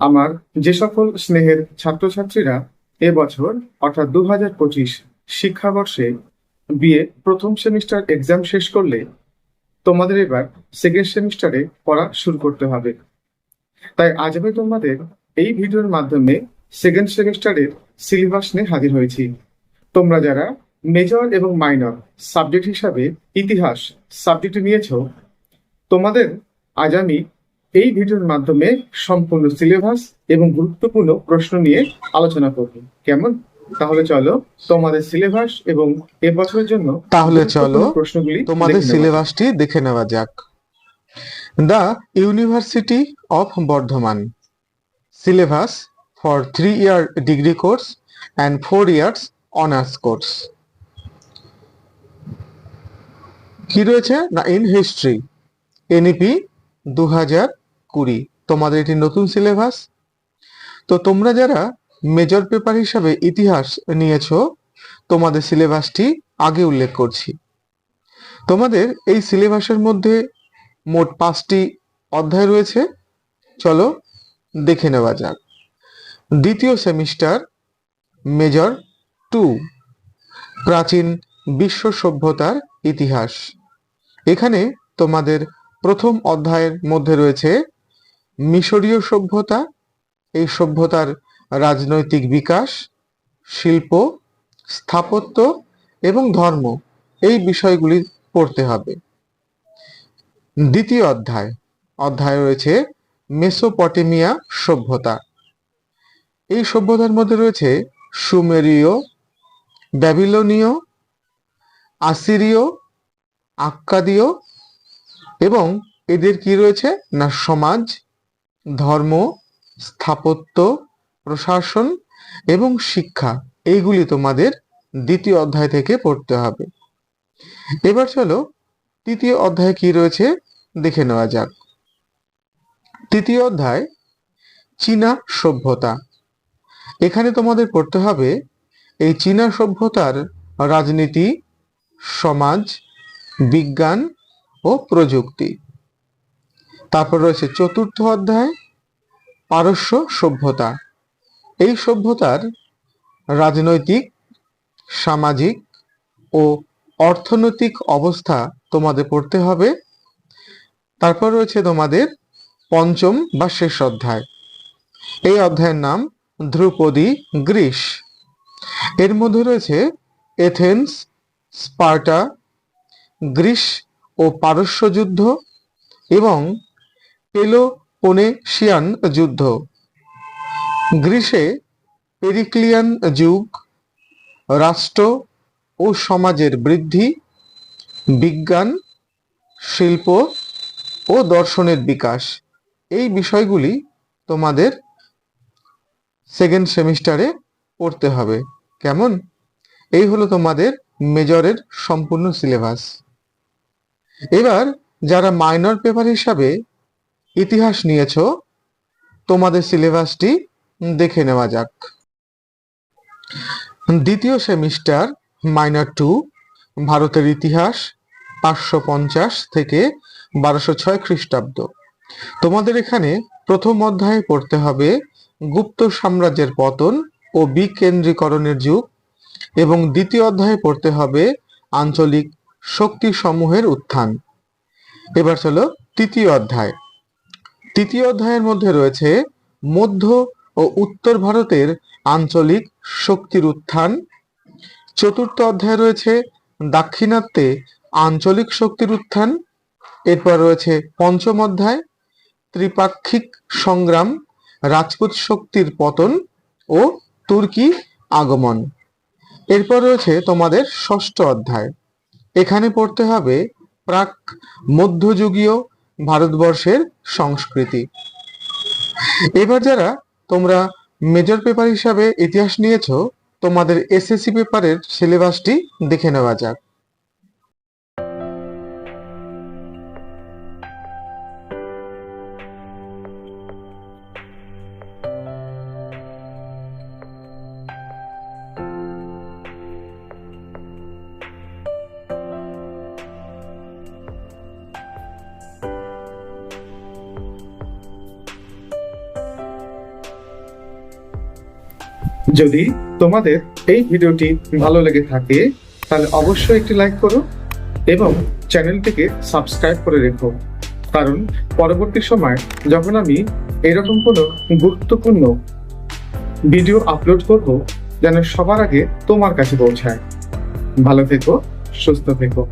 আমার যে সকল স্নেহের ছাত্রছাত্রীরা এবছর অর্থাৎ দু হাজার পঁচিশ শিক্ষাবর্ষে বিএ প্রথম সেমিস্টার এক্সাম শেষ করলে তোমাদের এবার সেকেন্ড সেমিস্টারে পড়া শুরু করতে হবে। তাই আজ আমি তোমাদের এই ভিডিওর মাধ্যমে সেকেন্ড সেমিস্টারের সিলেবাস নিয়ে হাজির হয়েছি। তোমরা যারা মেজর এবং মাইনর সাবজেক্ট হিসাবে ইতিহাস সাবজেক্ট নিয়েছো, তোমাদের আজ আমি এই ভিডিওর মাধ্যমে সম্পূর্ণ সিলেবাস এবং গুরুত্বপূর্ণ প্রশ্ন নিয়ে আলোচনা করব। কেমন? তাহলে চলো তোমাদের সিলেবাস এবং এবছরের জন্য তাহলে চলো প্রশ্নগুলি তোমাদের সিলেবাসটি দেখে নেওয়া যাক। The university of Burdwan syllabus for three year degree course and four years honours course কি রয়েছে? না ইন হিস্ট্রি এনইপি দু হাজার কুড়ি। তোমাদের এটি নতুন সিলেবাস? তো তোমরা যারা মেজর পেপার হিসাবে ইতিহাস নিয়েছো, তোমাদের সিলেবাসটি আগে উল্লেখ করছি। তোমাদের এই সিলেবাসের মধ্যে মোট পাঁচটি অধ্যায় রয়েছে। চলো দেখে নেওয়া যাক। দ্বিতীয় সেমিস্টার মেজর টু প্রাচীন বিশ্ব সভ্যতার ইতিহাস। এখানে তোমাদের প্রথম অধ্যায়ের মধ্যে রয়েছে মিশরীয় সভ্যতা, এই সভ্যতার রাজনৈতিক বিকাশ, শিল্প, স্থাপত্য এবং ধর্ম, এই বিষয়গুলি পড়তে হবে। দ্বিতীয় অধ্যায় অধ্যায় রয়েছে মেসোপটেমিয়া সভ্যতা। এই সভ্যতার মধ্যে রয়েছে সুমেরীয়, ব্যাবিলনীয়, আসিরীয়, আক্কাদীয় এবং এদের কি রয়েছে? না, সমাজ, ধর্ম, স্থাপত্য, প্রশাসন এবং শিক্ষা। এইগুলি তোমাদের দ্বিতীয় অধ্যায় থেকে পড়তে হবে। এবার চলো তৃতীয় অধ্যায় কি রয়েছে দেখে নেওয়া যাক। তৃতীয় অধ্যায়, চীনা সভ্যতা। এখানে তোমাদের পড়তে হবে, এই চীনা সভ্যতার রাজনীতি, সমাজ, বিজ্ঞান ও প্রযুক্তি। তারপর রয়েছে চতুর্থ অধ্যায়, পারস্য সভ্যতা। এই সভ্যতার রাজনৈতিক, সামাজিক ও অর্থনৈতিক অবস্থা তোমাদের পড়তে হবে। তারপর রয়েছে তোমাদের পঞ্চম বা শেষ অধ্যায়। এই অধ্যায়ের নাম ধ্রুপদী গ্রীস। এর মধ্যে রয়েছে এথেন্স, স্পার্টা, গ্রীস ও পারস্য যুদ্ধ এবং পেলোপোনেশিয়ান যুদ্ধ। গ্রীসে পেরিক্লিয়ান যুগ, রাষ্ট্র ও সমাজের বৃদ্ধি, বিজ্ঞান, শিল্প ও দর্শনের বিকাশ। এই বিষয়গুলি তোমাদের সেকেন্ড সেমিস্টারে পড়তে হবে। কেমন? এই হলো তোমাদের মেজরের সম্পূর্ণ সিলেবাস এবার যারা মাইনর পেপার হিসাবে ইতিহাস নিয়েছো, তোমাদের সিলেবাসটি দেখে নেওয়া যাক। দ্বিতীয় সেমিস্টার মাইনর টু ভারতের ইতিহাস পাঁচশো পঞ্চাশ থেকে বারোশো ছয় খ্রিস্টাব্দ। তোমাদের এখানে প্রথম অধ্যায়ে পড়তে হবে গুপ্ত সাম্রাজ্যের পতন ও বিকেন্দ্রীকরণের যুগ এবং দ্বিতীয় অধ্যায়ে পড়তে হবে আঞ্চলিক শক্তি সমূহের উত্থান। এবার চলো তৃতীয় অধ্যায়। তৃতীয় অধ্যায়ের মধ্যে রয়েছে মধ্য ও উত্তর ভারতের আঞ্চলিক শক্তির উত্থান। চতুর্থ অধ্যায়ে রয়েছে দাক্ষিণাত্যে আঞ্চলিক শক্তির উত্থান। এরপর রয়েছে পঞ্চম অধ্যায়, ত্রিপাক্ষিক সংগ্রাম, রাজপুত শক্তির পতন ও তুর্কি আগমন। এরপর রয়েছে তোমাদের ষষ্ঠ অধ্যায়। এখানে পড়তে হবে প্রাক মধ্যযুগীয় ভারতবর্ষের সংস্কৃতি। এবার যারা তোমরা মেজর পেপার হিসাবে ইতিহাস নিয়েছ, তোমাদের এসএসসি পেপারের সিলেবাসটি দেখে নেওয়া যাক। যদি তোমাদের এই ভিডিওটি ভালো লেগে থাকে, তাহলে অবশ্যই একটি লাইক করো এবং চ্যানেলটিকে সাবস্ক্রাইব করে রেখো। কারণ পরবর্তী সময় যখন আমি এরকম কোনো গুরুত্বপূর্ণ ভিডিও আপলোড করব, যেন সবার আগে তোমার কাছে পৌঁছায়। ভালো থেকো, সুস্থ থেকো।